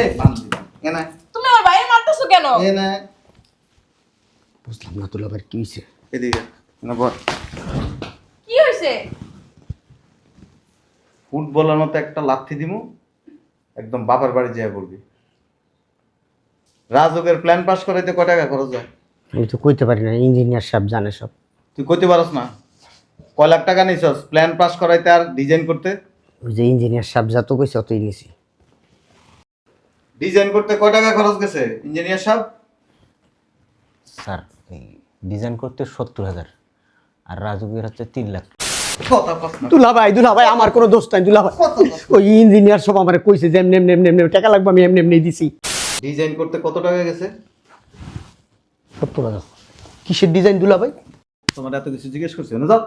এই বান্ধবী। এনে তুমি আমার বাইরে মারতেছো কেন? এনে বুঝলাম না কি হয়েছে এদিকে এনে বল। কি হয়েছে ফুটবলের মতো একটা লাথি দিমু একদম বাবার বাড়ি যেয়ে বলবি। রাজকের প্ল্যান পাস করাইতে কয় টাকা খরচ হয়? আমি তো কইতে পারি না ইঞ্জিনিয়ার সাহেব জানে সব। তুই কইতে পারস না। কয় লাখ টাকা নিছস? প্ল্যান পাস করাইতে আর ডিজাইন করতে? ওই যে ইঞ্জিনিয়ার সাহেব যত কইছে অতই নিছি। ডিজাইন করতে কয় টাকা খরচ গেছে? ইঞ্জিনিয়ার সাহেব? স্যার এই ডিজাইন করতে সত্তর হাজার আর রাজুকের হচ্ছে তিন লাখ। কথা কস না। দুলাভাই দুলাভাই আমার কোনো দোষ নাই দুলাভাই ওই ইঞ্জিনিয়ার সব আমার কইছে যে এমনি এমনি এমনি এমনি টাকা লাগবে আমি এমনি এমনি দিছি। ডিজাইন করতে কত টাকা গেছে? সত্তর হাজার। কিসের ডিজাইন দুলাভাই তোমার এত কিছু জিজ্ঞেস করছে না যাও।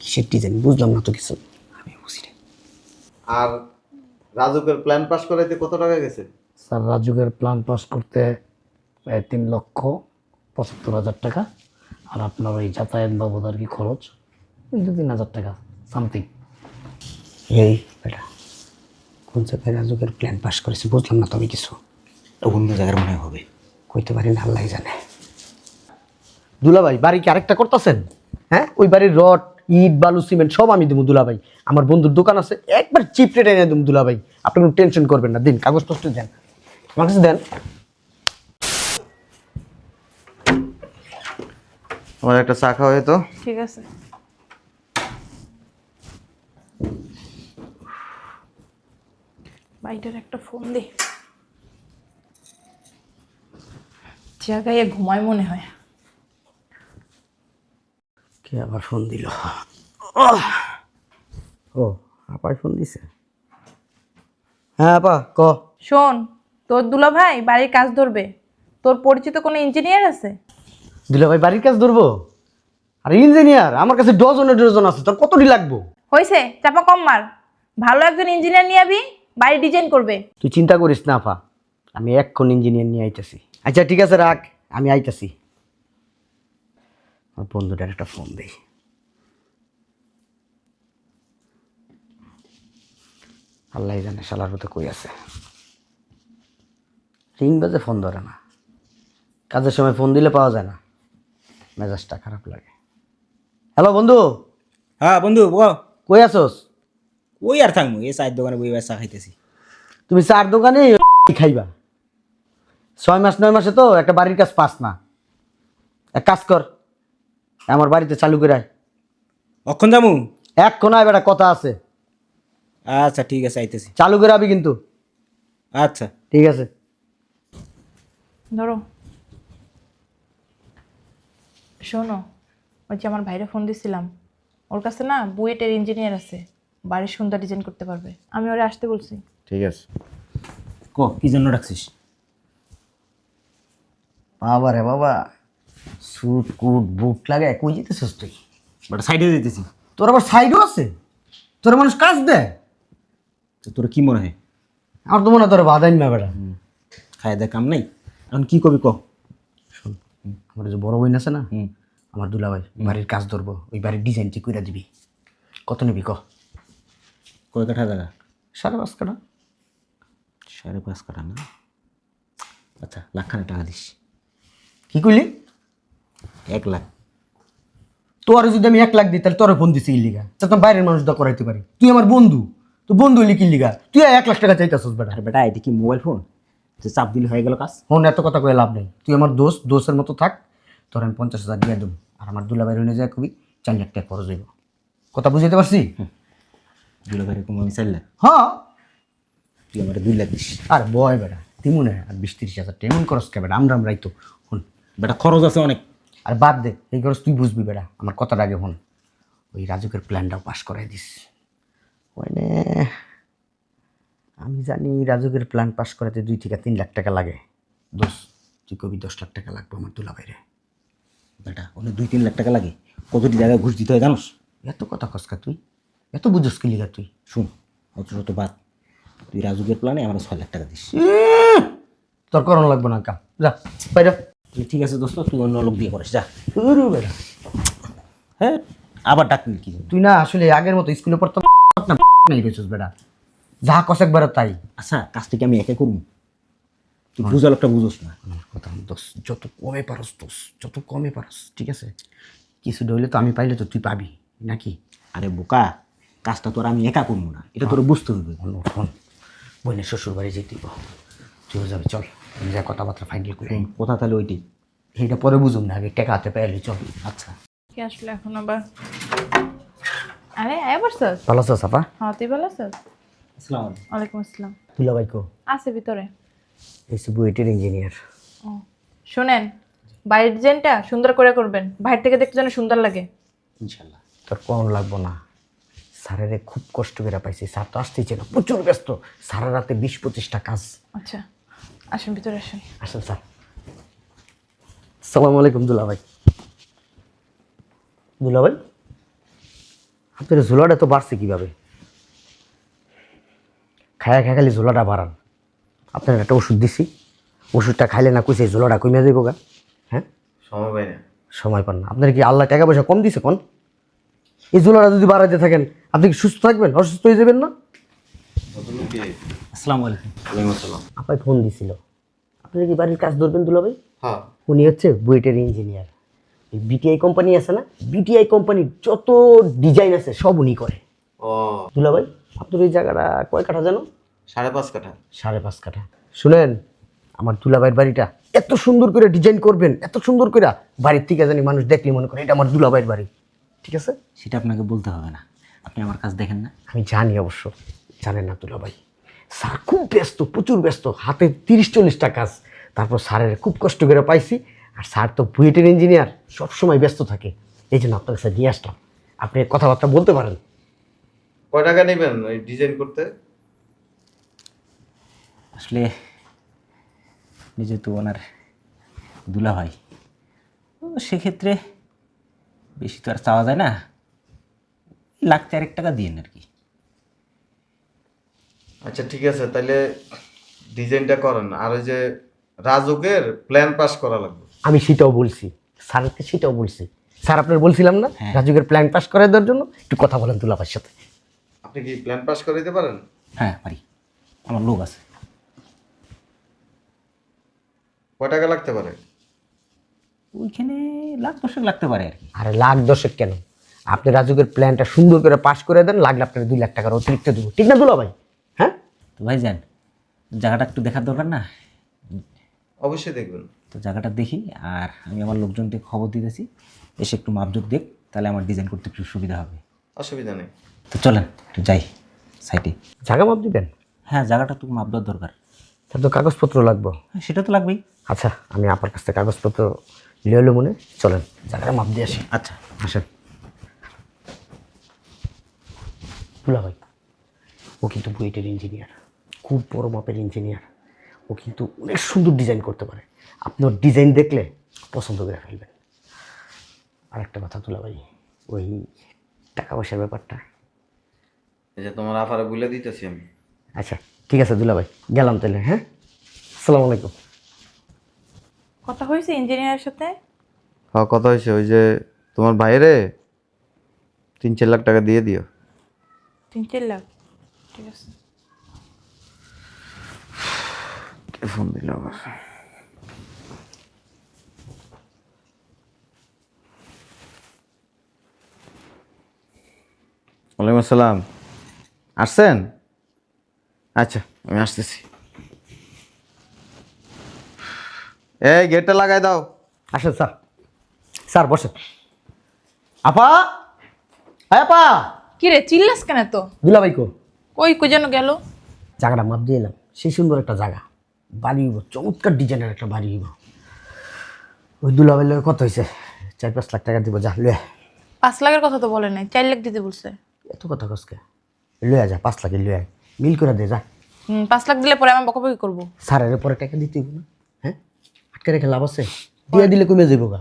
কিসের ডিজাইন বুঝলাম না তো কিছু। আমি বুঝি না আর রাজকের প্ল্যান পাস করাইতে কত টাকা গেছে? স্যার রাজুকের প্ল্যান পাস করতে প্রায় তিন লক্ষ পঁচাত্তর হাজার টাকা। আর আপনার ওই যাতায়াত বাবদ আর কি খরচ দু তিন হাজার টাকা সামথিং এই বেটা কোন জায়গায় রাজুকের প্ল্যান পাস করেছি বুঝলাম না তবে কিছু। অন্য জায়গার মনে হবে? কইতে পারি না আল্লাহ জানে। দুলাভাই বাড়ি কি আরেকটা করতেছেন? হ্যাঁ? ওই বাড়ির রড ইট বালু সিমেন্ট সব আমি দেবো দুলাভাই। আমার বন্ধুর দোকান আছে একবার চিপ রেটে এনে দেবো দুলাভাই। আপনি কোনো টেনশন করবেন না দিন কাগজপত্র দেন। আমার কাছে দেন। আমার একটা চা খাওয়া তো ঠিক আছে। বাইটার একটা ফোন দে। জায়গায় ঘুমায় মনে হয়। কে আবার ফোন দিল। ও আপাই ফোন দিছে? হ্যাঁ আপা ক। শোন তোর দুলা ভাই বাড়ির কাজ ধরবে। তোর পরিচিত কোনো ইঞ্জিনিয়ার আছে? দুলা ভাই বাড়ির কাজ ধরবো? আর ইঞ্জিনিয়ার আমার কাছে ডজনে ডজন আছে তোর কতটি লাগবো? হয়েছে চাপা কম মার। ভালো একজন ইঞ্জিনিয়ার নিয়ে আবি বাড়ি ডিজাইন করবে। তুই চিন্তা করিস না আপা। আমি এক্ষণ ইঞ্জিনিয়ার নিয়ে আইতাছি। আচ্ছা ঠিক আছে রাখ। আমি আইতাছি। আমার বন্ধুটার একটা ফোন দেই। আল্লাহ জানে শালার মতো কই আছে। রিং বাজে ফোন ধরে না। কাজের সময় ফোন দিলে পাওয়া যায় না। মেজাজটা খারাপ লাগে। হ্যালো বন্ধু? হ্যাঁ বন্ধু ব কই আছোস? ওই আর থাকব এই চায়ের দোকানে বই চা খাইতেছি। তুমি চার দোকানে খাইবা? ছয় মাস নয় মাসে তো একটা বাড়ির কাজ পাস না। এক কাজ কর আমার বাড়িতে চালু করে আয়। অক্ষণ যাব? এক কোনায় বেটা কথা আছে। আচ্ছা ঠিক আছে আইতেছি। চালু করে আবি কিন্তু। আচ্ছা। ঠিক আছে। ধরো। শোনো ওই যে আমার ভাইরে ফোন দিছিলাম। ওর কাছে না বুয়েটের ইঞ্জিনিয়ার আছে। বাড়ির সুন্দর ডিজাইন করতে পারবে। আমি ওরে আসতে বলছি। ঠিক আছে। ক কি জন্য ডাকছিস? বাবা রে বাবা। স্যুট কুট বুট লাগে কই যেতেছিস তুই। বাটা সাইডে দিতেছি তোর আবার সাইডও আছে? তোর মানুষ কাজ দেয়? তো তোর কি মনে হয়? আমার তো মনে হয় তোর বাধাই না বেটা। খায় দেয় কাম নাই? এখন কি কবি ক? শোন আমার যে বড় বোন আছে না আমার দুলাভাই বাড়ির কাজ ধরবো ওই বাড়ির ডিজাইন ঠিক করে দিবি। কত নিবি ক? কয় কাঠা জায়গা? সাড়ে পাঁচ কাটা সাড়ে পাঁচ কাঠা না? আচ্ছা লাখখানে টাকা দিস। কি কইলি? এক লাখ। তোর যদি আমি এক লাখ দিই তাহলে তোর ফোন দিছি ইল্লিগা তা তো বাইরের মানুষ দা করাইতে পারি। তুই আমার বন্ধু। তো বন্ধু হইলি কি লিগা? তুই এক লাখ টাকা চাইতাছিস বেটা। আর বেটা এটা কি মোবাইল ফোন যে চাপ দিলে হয়ে গেল কাজ। ফোন এত কথা কয়ে লাভ নেই। তুই আমার দোষ দোষের মতো থাক। তোর আমি পঞ্চাশ হাজার দিয়ে দেবো। আর আমার দুলা বাইরে নিয়ে যায় কবি চার লাখ টাকা খরচ হইব। কথা বুঝাইতে পারছি? দুলো ভাই এরকম আমি চার লাখ। হ্যাঁ। তুই আমার দুই লাখ দিস। আর বয় বেটা তিমুনে। আর বিশ তিরিশ হাজার টাকা এমন খরচ কে বেটা? আমরা আমরাই তো বেটা খরচ আছে অনেক। আর বাদ দে, এই খরচ তুই বুঝবি বেটা আমার কথাটা আগে হন ওই রাজুকের প্ল্যানটাও পাস করাই দিস। মানে আমি জানি রাজুকের প্ল্যান পাস করাতে দুই থেকে তিন লাখ টাকা লাগে। দোষ তুই কবি দশ লাখ টাকা লাগবে আমার তুলা বাইরে বেটা অনেক দুই তিন লাখ টাকা লাগে, কতটি জায়গায় ঘুষ দিতে হয় জানোস? এত কথা খসকা তুই? এত বুঝোস কি লিগা তুই? শুন অত শত বাদ। তুই রাজুকের প্ল্যানে আমার ছয় লাখ টাকা দিস! তোর করণ লাগবে না কাম যা, বাইরে ঠিক আছে দোস্ত তুই অন্য লোক দিয়ে করিস যা। হ্যাঁ আবার ডাকলি কি তুই না আসলে আগের মতো স্কুলে পড়তাম না নাই বেটা যা কষেক বেরো তাই। আচ্ছা কাজটা কি আমি একা করুন তুই বুঝা লোকটা বুঝোস না। কথা দোষ যত কমে পারস দোষ যত কমে পারস ঠিক আছে? কিছু ডইলে তো আমি পাইলে তো তুই পাবি নাকি? আরে বোকা কাজটা তোর আমি একা করব না। এটা তোর বুঝতে হবে। ফোন বোনের শ্বশুর বাড়ি যেতে তুইও যাবে চল। যা কথাবার্তা ফাইনাল করি কথা তাহলে ওইটাই। এইটা পরে বুঝুম না আগে টেকা হাতে পাইলে চল। আচ্ছা। কে আসলে এখন আবার? আরে আয় বসছস ভালো আছো সাফা? হ্যাঁ তুই ভালো আছিস? আসসালাম ওয়ালাইকুম আসসালাম। তুলা ভাই কো? আছে ভিতরে। বুয়েটের ইঞ্জিনিয়ার ও। শোনেন বাইরের ডিজাইনটা সুন্দর করে করবেন। বাইরে থেকে দেখতে যেন সুন্দর লাগে। ইনশাল্লাহ তোর কোন লাগবো না। স্যারেরে খুব কষ্ট করে পাইছি। স্যার তো আসতেই না। প্রচুর ব্যস্ত। সারা রাতে বিশ পঁচিশটা কাজ। আচ্ছা। আসুন ভিতরে আসুন। আসেন স্যার। সালাম আলাইকুম দুলা ভাই। দুলা ভাই আপনার ঝোলাটা তো বাড়ছে কীভাবে? খায়া খায়া খালি ঝোলাটা বাড়ান। আপনার একটা ওষুধ দিছি। ওষুধটা খাইলে না কইছে ঝোলাটা কমিয়া যাইব গা। হ্যাঁ? সময় পাই না। সময় পান না। আপনার কি আল্লাহ টাকা পয়সা কম দিছে কোন? এই ঝোলাটা যদি বাড়াইতে থাকেন আপনি কি সুস্থ থাকবেন? অসুস্থ হয়ে যাবেন না? আসসালামু আলাইকুম। ওয়ালাইকুম আসসালাম। আপাই ফোন দিছিল। আপনি কি বাড়ির কাজ ধরবেন দুলা ভাই হ্যাঁ। উনি হচ্ছে বুয়েটের ইঞ্জিনিয়ার এই বিটিআই কোম্পানি আছে না? বিটিআই কোম্পানির যত ডিজাইন আছে সব উনি করে। ও। দুলা ভাই আপনার এই জায়গাটা কয় কাঠা জানো? সাড়ে পাঁচ কাঠা। সাড়ে পাঁচ কাঠা। শুনেন আমার দুলাভাইয়ের বাড়িটা এত সুন্দর করে ডিজাইন করবেন এত সুন্দর করে। বাড়ির থেকে জানি মানুষ দেখলে মনে করে এটা আমার দুলাভাইয়ের বাড়ি। ঠিক আছে? সেটা আপনাকে বলতে হবে না। আপনি আমার কাজ দেখেন না। আমি জানি অবশ্য। জানেন না তুলা ভাই। স্যার খুব ব্যস্ত প্রচুর ব্যস্ত। হাতে তিরিশ চল্লিশটা কাজ। তারপর স্যারের খুব কষ্ট করে পাইছি। আর স্যার তো বুয়েটের ইঞ্জিনিয়ার সবসময় ব্যস্ত থাকে। এই জন্য আপনার কাছে নিয়ে আসলাম। আপনি কথাবার্তা বলতে পারেন। কয় টাকা নেবেন ওই ডিজাইন করতে? আসলে নিজে তো ওনার দুলা ভাই। তো সেক্ষেত্রে বেশি তো আর চাওয়া যায় না। লাখ চারেক টাকা দিয়েন আর কি। আচ্ছা ঠিক আছে তাহলে ডিজাইনটা করেন। আর ওই যে রাজুকের প্ল্যান পাস করা লাগবে। আমি সেটাও বলছি। স্যারকে সেটাও বলছি। স্যার আপনার বলছিলাম না? হ্যাঁ। রাজুকের প্ল্যান পাস করে দেওয়ার জন্য? একটু কথা বলেন দুলাভাইয়ের সাথে। আপনি কি প্ল্যান পাস করে দিতে পারেন? হ্যাঁ পারি। আমার লোক আছে। কয় টাকা লাগতে পারে? ওইখানে লাখ দশেক লাগতে পারে আর কি। আরে লাখ দশেক কেন? আপনি রাজুকের প্ল্যানটা সুন্দর করে পাস করে দেন লাগলে আপনার দুই লাখ টাকার অতিরিক্ত দেবো। ঠিক না দুলাভাই? ভাই যান জায়গাটা একটু দেখার দরকার না? অবশ্যই দেখবেন। তো জায়গাটা দেখি আর আমি আমার লোকজনকে খবর দিতেছি এসে একটু মাপজোক দেখ তাহলে আমার ডিজাইন করতে একটু সুবিধা হবে। অসুবিধা নেই। তো চলেন একটু যাই সাইটে জায়গা মাপ দিবেন? হ্যাঁ জায়গাটা একটু মাপ দেওয়ার দরকার। তার তো কাগজপত্র লাগবো। হ্যাঁ সেটা তো লাগবেই। আচ্ছা আমি আপনার কাছ থেকে কাগজপত্র লিয়ে এলো মনে চলেন জায়গাটা মাপ দিয়ে আসি। আচ্ছা। আসেন। দুলা ভাই ও কিন্তু বুয়েটের ইঞ্জিনিয়ার। খুব বড় মাপের ইঞ্জিনিয়ার ও কিন্তু অনেক সুন্দর ডিজাইন করতে পারে। আপনার ডিজাইন দেখলে পছন্দ করে ফেলবেন। আর একটা কথা তুলা ভাই ওই টাকা পয়সার ব্যাপারটা। এই যে তোমার আফারে বলে দিতেছি আমি। আচ্ছা ঠিক আছে দুলা ভাই গেলাম তাহলে হ্যাঁ? আসসালামু আলাইকুম। কথা হয়েছে ইঞ্জিনিয়ারের সাথে? হ্যাঁ কথা হয়েছে ওই যে তোমার ভাইরে তিন চার লাখ টাকা দিয়ে দিও। তিন চার লাখ ঠিক আছে। ফোন দিল আবার ওয়ালাইকুম আসসালাম। আসছেন? আচ্ছা আমি আসতেছি। এই গেটটা লাগাই দাও। আসেন স্যার। স্যার বসেন। আপা! হ্যাঁ আপা! কি রে চিল্লাস কেন তো দুলা ভাই কো? কই কই যেন গেল? জায়গাটা মাপ দিয়ে এলাম। সেই সুন্দর একটা জায়গা। বাড়ি হইব চমৎকার ডিজাইনের একটা বাড়ি হইব ওই দুলাভাইয়ের লগে কত হয়েছে চার পাঁচ লাখ টাকা দিব যা লয়ে। পাঁচ লাখের কথা তো বলে নাই চার লাখ দিতে বলছে। এত কথা কসকে লয়ে যা পাঁচ লাখে লয়ে। মিল করে দে যা। হুম পাঁচ লাখ দিলে পরে আমি বকাবকি করব। সারের পরে টাকা দিতে হইব না হ্যাঁ? আটকে রেখে লাভ আছে? দিয়ে দিলে কমে যাইব গা।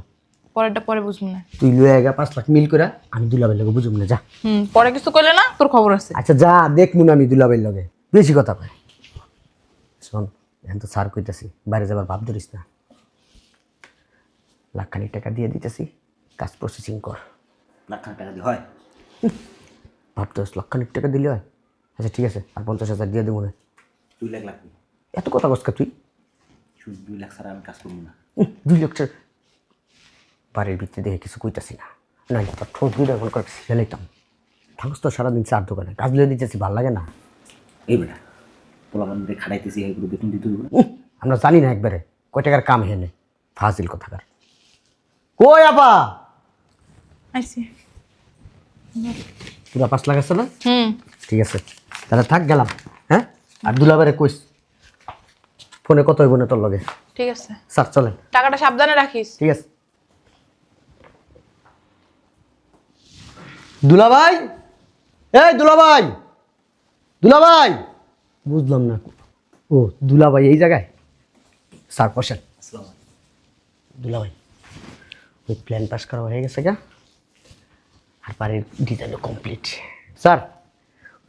পরেরটা পরে বুঝব না। তুই লয়ে গা পাঁচ লাখ মিল করে আমি দুলাভাইয়ের লগে বুঝুম না যা। হুম পরে কিছু করলে না তোর খবর আছে। আচ্ছা যা দেখ মুন আমি দুলাভাইয়ের লগে। বেশি কথা কয়। শোন। এখন তো স্যার কইতাছি বাইরে যাবার ভাব ধরিস না। লাখখানিক টাকা দিয়ে দিতেছি কাজ প্রসেসিং কর। লাখ খান টাকা দিয়ে হয়? ভাবতেস লক্ষানিক টাকা দিলে হয়? আচ্ছা ঠিক আছে আর পঞ্চাশ হাজার দিয়ে দেবো না। দুই লাখ লাগবে। এত কথা কসকা তুই? দুই লাখ ছাড়া আমি কাজ করব না। দুই লাখ টাকা। বাড়ির ভিতরে দেখে কিছু কইতাছি না। না তোর ঠোঁট দুইটা এখন করে ফেলাইতাম থাকস তো সারাদিন চার দোকানে। কাজ লিয়ে দিতেছি ভালো লাগে না। এই বেটা পোলা বান্ধে খাটাইতেছি এগুলো বেতন দিতে হবে আমরা জানি না একবারে কয় টাকার কাম হেনে ফাজিল কথাকার। কই আপা? আইসি পুরা পাঁচ লাখ আছে না? হুম। ঠিক আছে তাহলে থাক গেলাম। হ্যাঁ? আর দুলাবারে কইস। ফোনে কত হইব না তোর লগে? ঠিক আছে। স্যার চলেন। টাকাটা সাবধানে রাখিস। ঠিক আছে। দুলাভাই? এই দুলাভাই! দুলাভাই! বুঝলাম না। ও দুলাভাই এই জায়গায়? স্যার বসেন। দুলাভাই ওই প্ল্যান পাস করা হয়ে গেছে গা। আর বাড়ির ডিজাইনও কমপ্লিট স্যার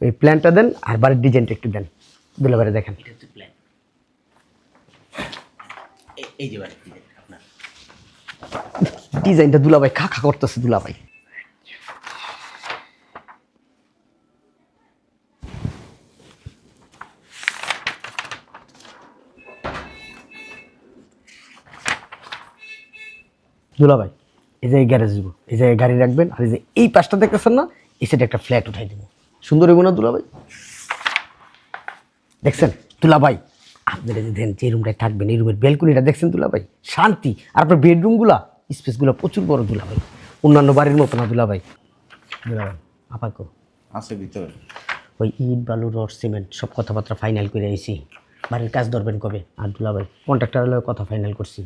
ওই প্ল্যানটা দেন আর বাড়ির ডিজাইনটা একটু দেন। দুলাভাইরে দেখেন। প্ল্যান এই যে ডিজাইনটা দুলাভাই খা খা করতেছে দুলাভাই। দুলাভাই এই যে গ্যারেজ দিব এই জায়গায় গাড়ি রাখবেন আর এই যে এই পাশটা দেখতেছেন না এই সাইডে একটা ফ্ল্যাট উঠাই দেবো। সুন্দর হইব না দুলাভাই দেখছেন? দুলাভাই আপনারা যে দেন যে রুমটায় থাকবেন এই রুমের বেলকুনিটা দেখছেন দুলাভাই শান্তি। আর আপনার বেডরুমগুলা স্পেসগুলো প্রচুর বড় দুলাভাই অন্যান্য বাড়ির মতো না দুলাভাই দুলাভাই আপাকো আছে ভিতরে। ওই ইট বালু রড সিমেন্ট সব কথাবার্তা ফাইনাল করে আইছি। বাড়ির কাজ ধরবেন কবে? আর দুলাভাই কন্ট্রাক্টারের লগে কথা ফাইনাল করছি।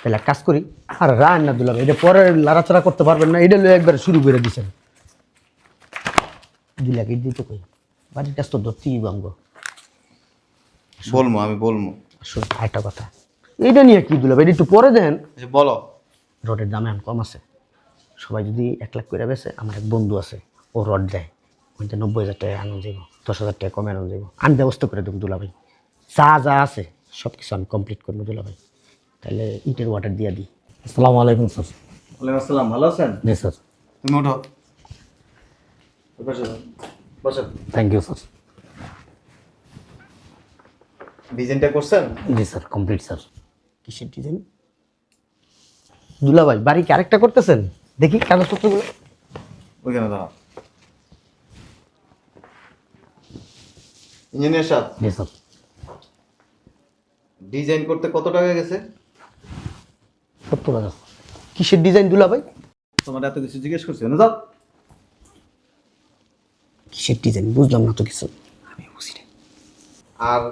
তাহলে এক কাজ করি আর রান না দুলাভাই এটা পরে লাড়াচাড়া করতে পারবেন না এটা লয়ে একবার শুরু করে দিছেন। দুই দিতে কই? বাড়ির কাজ তো ধরতেই বাঙ্গ বলব আমি বলব শুন আরেকটা কথা। এইটা নিয়ে কি দুলাভাই এটা একটু পরে দেন। বলো। রডের দামে এখন কম আছে। সবাই যদি এক লাখ করে বেছে আমার এক বন্ধু আছে ও রড দেয়। ওইটা নব্বই হাজার টাকা আনো যাব দশ হাজার টাকা কমে আনো যাব আমি ব্যবস্থা করে দেবো দুলাভাই। যা যা আছে সব কিছু আমি কমপ্লিট করব দুলাভাই। তাহলে ইটের ওয়াটার দিয়ে দিই। আসসালামু আলাইকুম স্যার। ওয়ালাইকুম আসসালাম ভালো আছেন? জি স্যার। তুমি ওঠো। বসো বসো। Thank you sir. ডিজাইনটা করছেন? জি স্যার কমপ্লিট স্যার। কিসের ডিজাইন দুলাভাই বাড়ি কি আরেকটা করতেছেন? দেখি কাগজপত্রগুলো। ওইখানে দাঁড়া ইঞ্জিনিয়ার সাহেব। জি স্যার। ডিজাইন করতে কত টাকা গেছে? সত্তর হাজার। কিসের ডিজাইন দুলা ভাই? তোমার এত কিছু জিজ্ঞেস করছি না যাও। কিসের ডিজাইন বুঝলাম না তো কিছু। আমি বুঝি না আর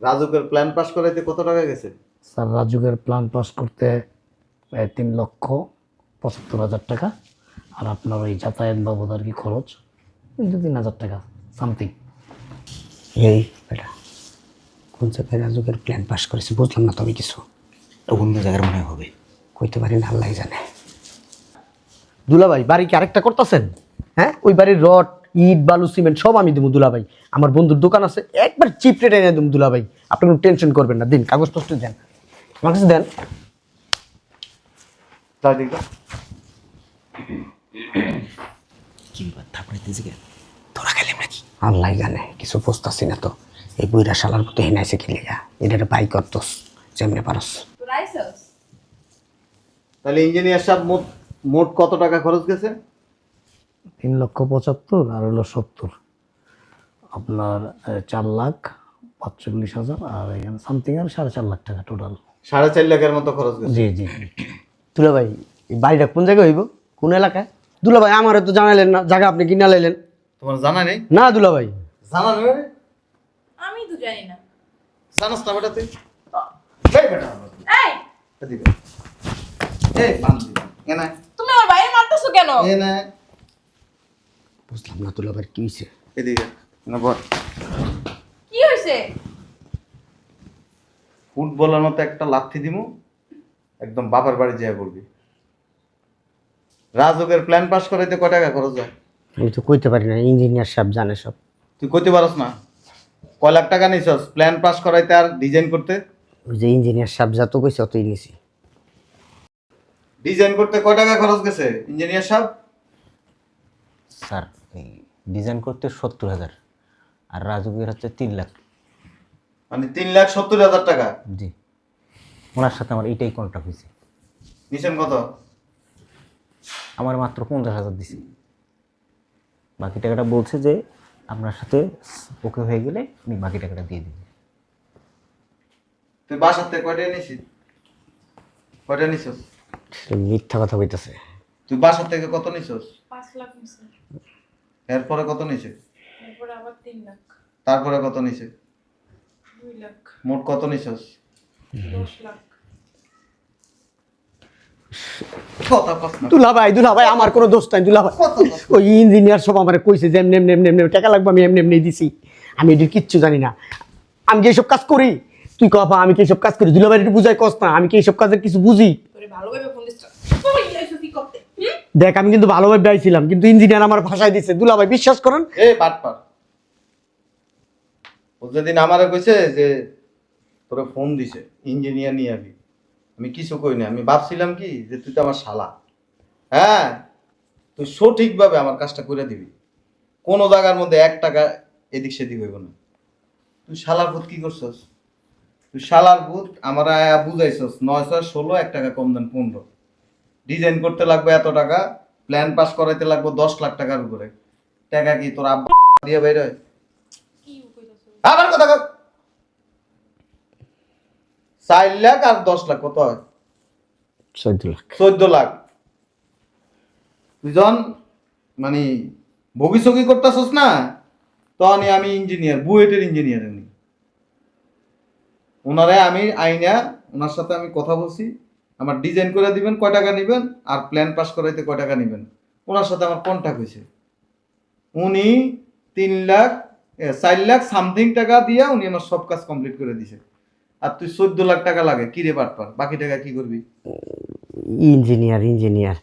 রাজুকের প্ল্যান পাস করাইতে কত টাকা গেছে? স্যার রাজুকের প্ল্যান পাস করতে প্রায় তিন লক্ষ পঁচাত্তর হাজার টাকা। আর আপনার ওই যাতায়াত বাবদ আর কি খরচ দু তিন হাজার টাকা সামথিং এই বেটা কোন জায়গায় রাজুকের প্ল্যান পাস করেছে বুঝলাম না তবে কিছু। অন্য জায়গার মনে হবে। কইতে পারি না আল্লাহ জানে। দুলাভাই বাড়ি কি আরেকটা করতেছেন? হ্যাঁ? ওই বাড়ির রড ইট বালু সিমেন্ট সব আমি দেবো দুলাভাই। আমার বন্ধুর দোকান আছে একবার চিপ রেটে এনে দেবো দুলাভাই। আপনি কোনো টেনশন করবেন না দিন কাগজপত্র দেন। আমার কাছে দেন। যাও দেখো। কি ব্যাপার থাপড়াইতেছি কেন? তোরা খেলেম নাকি? আল্লাহ জানে কিছু বুঝতেছি না তো। এই বইরা শালার মতো হেনাইছে কি লেগা? এটা বাই করতোস যেমনি পারস। তাহলে ইঞ্জিনিয়ার সাহেব মোট মোট কত টাকা খরচ গেছে? তিন লক্ষ পঁচাত্তর আর হলো সত্তর। আপনার চার লাখ পাঁচচল্লিশ হাজার আর এখানে সামথিং আর সাড়ে চার লাখ টাকা টোটাল সাড়ে চার লাখের মতো খরচ গেছে? জি জি। দুলাভাই এই বাড়িটা কোন জায়গায় হইব? কোন এলাকায়? দুলাভাই আমারও তো জানালেন না জায়গা আপনি কিনা লাইলেন। তোমার জানা নেই? না দুলাভাই জানা নেই আমি তো জানি না। জানোস না বেটা তুই। এই বেটা। এই! এই বান্ধি এ তুমি আমার বাইরে মারতেছো কেন? এ বুঝলাম না দুলাভাই কি হয়েছে এদিকে। না বল। কি হয়েছে ফুটবলের মতো একটা লাথি দিমু একদম বাবার বাড়ি যেয়ে বলবি। রাজুকের প্ল্যান পাস করাইতে কয় টাকা খরচ হয়? আমি তো কইতে পারি না ইঞ্জিনিয়ার সাহেব জানে সব। তুই কইতে পারস না? কয় লাখ টাকা নিছস? প্ল্যান পাস করাইতে আর ডিজাইন করতে? ওই যে ইঞ্জিনিয়ার সাহেব যত কইছে অতই নিছি। ডিজাইন করতে কয় টাকা খরচ গেছে? ইঞ্জিনিয়ার সাহেব? স্যার এই ডিজাইন করতে সত্তর হাজার আর রাজুকের হচ্ছে তিন লাখ। মানে তিন লাখ সত্তর হাজার টাকা? জি। ওনার সাথে আমার এইটাই কন্ট্যাক্ট হয়েছে। নিছেন কত? আমার মাত্র পঞ্চাশ হাজার দিছি। বাকি টাকাটা বলছে যে আপনার সাথে ওকে হয়ে গেলে উনি বাকি টাকাটা দিয়ে দিবেন তুই থেকে কয়টা নিছিস কয়টা নিছস? সে মিথ্যা কথা বলতেছে তুই বাসার থেকে কত নিছস? পাঁচ লাখ নিছে। এরপরে কত নিছে? এরপরে আবার তিন লাখ। তারপরে কত নিছে? দুই লাখ। মোট কত নিছস? দশ লাখ। দুলা ভাই দুলা ভাই আমার কোনো দোষ নাই দুলা ভাই। ওই ইঞ্জিনিয়ার সব আমার কইছে যে এমনি এমনি এমনি এমনি টাকা লাগবে আমি এমনি এমনি দিছি। আমি এটির কিচ্ছু জানি না। আমি কি এইসব কাজ করি? তুই কপা আমি কি এইসব কাজ করি? দুলা ভাই একটু বুঝাই কস না আমি কি এইসব কাজের কিছু বুঝি? তোরে ভালোভাবে ফোন দিছ ওই এসো কি করতে দেখ আমি কিন্তু ভালোভাবে আইছিলাম কিন্তু ইঞ্জিনিয়ার আমার ভাষায় দিছে। দুলা ভাই বিশ্বাস করেন? এ বাটপার ও যেদিন আমারে কইছে যে তোরে ফোন দিছে ইঞ্জিনিয়ার নিয়ে আবি। আমি কিছু কই না আমি ভাবছিলাম কি যে তুই তো আমার শালা। হ্যাঁ? তুই সঠিকভাবে আমার কাজটা করে দিবি। কোনো জায়গার মধ্যে এক টাকা এদিক সেদিক হইব না। তুই শালার ভূত কি করছস? তুই শালার ভূত আমার আয়া বুঝাইছস নয় ছয় ষোলো এক টাকা কম দেন পনেরো। ডিজাইন করতে লাগবে এত টাকা প্ল্যান পাস করাইতে লাগবে দশ লাখ টাকার উপরে। টাকা কি তোর আব্বা দিয়ে বের হয়? আবার কথা কও। চার লাখ আর দশ লাখ কত হয়? চোদ্দ লাখ। চোদ্দ লাখ। দুজন মানে ভবিষ্যৎ করতেছস না? তখনই আমি ইঞ্জিনিয়ার বুয়েটের ইঞ্জিনিয়ার ওনারে আমি আইনা ওনার সাথে আমি কথা বলছি। আমার ডিজাইন করে দিবেন কয় টাকা নেবেন আর প্ল্যান পাস করাইতে কয় টাকা নেবেন। ওনার সাথে আমার কন্ট্যাক্ট হয়েছে। উনি তিন লাখ চার লাখ সামথিং টাকা দিয়ে উনি আমার সব কাজ কমপ্লিট করে দিছে। আর তুই চোদ্দ লাখ টাকা লাগে কি রে পাটপার বাকি টাকা কি করবি? Engineer engineer.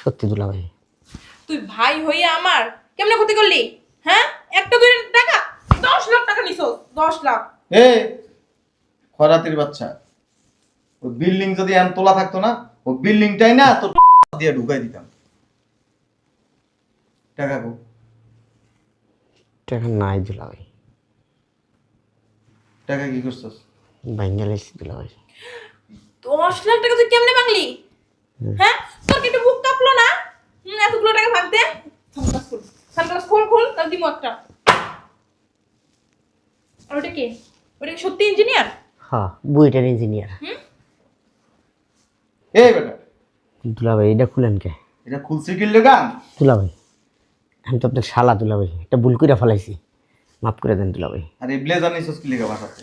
সত্যি দুলা ভাই। তুই ভাই হইয়া আমার কেমনে ক্ষতি করলি? হ্যাঁ? একটা দুই টাকা? দশ লাখ টাকা নিছো দশ লাখ। এ খরাতির বাচ্চা। ওই বিল্ডিং যদি এম তোলা থাকতো না ও বিল্ডিংটাই না তোর দিয়ে ঢুকাই দিতাম। টাকা কো। টাকা নাই দুলা ভাই। টাকা কি করছস? বাঙ্গালিস দুলা ভাই। দশ লাখ টাকা তুই কেমনে ভাঙলি হ্যাঁ? তোর কি একটু বুক কাঁপলো না? এতগুলো টাকা সানগ্লাস খুল সানগ্লাস খোল খোল তার দিমু একটা। আর ওটা কে? ওটা কি সত্যি ইঞ্জিনিয়ার হ্যাঁ বুয়েটের ইঞ্জিনিয়ার এই বেটা। দুলা ভাই এটা খুলেন কে? এটা খুলছি কিনলে গান দুলা ভাই আমি তো আপনার শালা দুলা ভাই একটা ভুল করে ফেলাইছি। মাফ করে দেন দুলা ভাই আর এই ব্লেজার নিছস কি লেখা বাসাতে?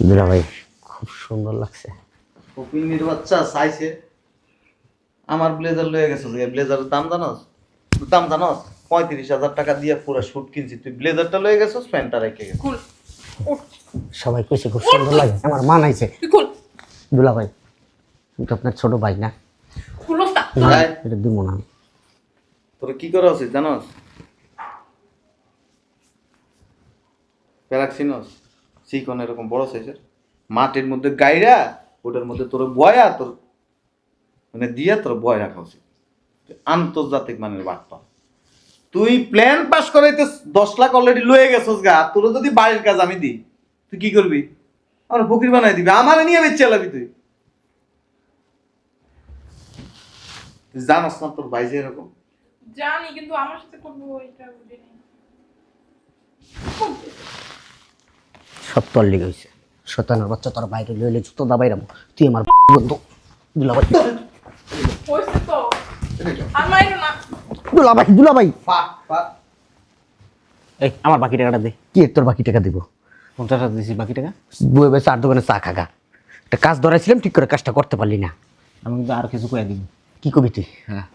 দুলা ভাই খুব সুন্দর লাগছে। কপিংনির বাচ্চা চাইছে। আমার ব্লেজার লয়ে গেছিস এই ব্লেজারের দাম জানোস? দাম জানোস? পঁয়ত্রিশ হাজার টাকা দিয়ে পুরো শুট কিনছি। তুই ব্লেজারটা লয়ে গেছিস প্যান্টটা রেখে গেছিস। সবাই কইছে খুব সুন্দর লাগে। আমার মা নাইছে। দুলা ভাই আমি তো আপনার ছোট ভাই না। এটা দিব না তোর কি করা উচিত জানোস? প্যারাক্সিনস চিকন এরকম বড় সাইজের মাটির মধ্যে গাইরা ওটার মধ্যে তোর বয়া তোর মানে দিয়া তোর বয় রাখা উচিত। আন্তর্জাতিক মানের বার্তা তুই প্ল্যান পাস করাইতে দশ লাখ অলরেডি লয়ে গেছস গা তোর যদি বাড়ির কাজ আমি দিই তুই কি করবি? আমার ফকির বানাই দিবি আমার নিয়ে বেঁচে চালাবি তুই। তুই জানাস না তোর ভাই যে এরকম। জানি কিন্তু আমার সাথে করব এটা বুঝিনি সব তোর লেগে হয়েছে শতানের বাচ্চা তোর বাইরে লইলে জুতো দাবাই রাখব তুই আমার বন্ধু দুলা ভাই হয়েছে তো। আর মাইরো না। দুলা ভাই দুলা ভাই পা পা এই আমার বাকি টাকাটা দে। কি তোর বাকি টাকা দিব? পঞ্চাশ হাজার দিছি বাকি টাকা। বয়ে বয়ে চার দোকানে চা খাগা একটা কাজ ধরাইছিলাম ঠিক করে কাজটা করতে পারলি না। আমি কিন্তু আর কিছু কয়ে দিব কি কবি তুই? হ্যাঁ।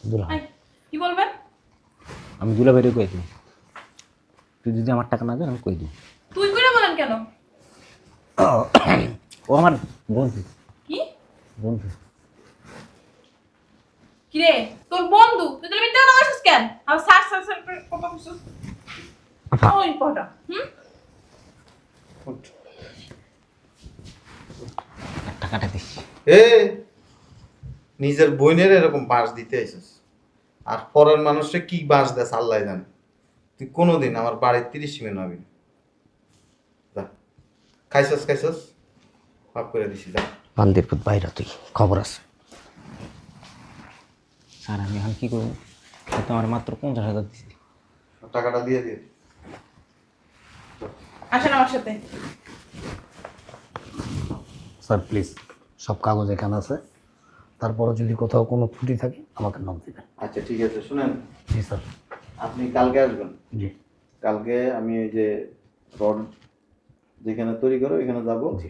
দুলা ভাই আই, কি বলবেন? আমি দুলা বেরিয়ে কয়ে দিব তুই যদি আমার টাকা না দেন আমি কয়ে দিব তুই করে বলেন কেন? ও আমার বন্ধু। কি? বন্ধু। কি রে তোর বন্ধু? তুই তাহলে মিথ্যা কথা বলছিস কেন? আমি সার সার সার করে কথা বলছিস। ওই কটা হুম? আর টাকাটা দিস। এ নিজের বোনের এরকম বাঁশ দিতে আইসিস। আর পরের মানুষকে কি বাঁশ দেয় আল্লাহ জানে। তুই কোনোদিন আমার বাড়ির তিরিশ মিনিট হবি না। যা খাইছস খাইছস মাফ করে দিছি যা। বান্দির পুত বাইরা তুই খবর আছে। স্যার আমি এখন কী করব? তো আমার মাত্র পঞ্চাশ হাজার দিচ্ছে টাকাটা দিয়ে দিয়ে আসেন আমার সাথে। স্যার প্লিজ সব কাগজ এখানে আছে। তারপরে যদি কোথাও কোনো ত্রুটি থাকে আমাকে নক দেবেন। আচ্ছা ঠিক আছে শুনেন। জি স্যার। আপনি কালকে আসবেন? জি। কালকে আমি ওই যে রড যেখানে তৈরি করো এখানে যাব। জি।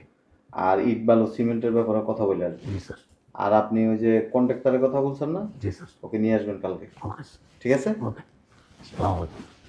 আর ইট বালু সিমেন্টের ব্যাপারে কথা বলে আসবেন জি স্যার। আর আপনি ওই যে কন্ট্রাক্টরের কথা বলছেন না? জি স্যার। ওকে নিয়ে আসবেন কালকে। ঠিক আছে? ওকে। আসসালামু আলাইকুম।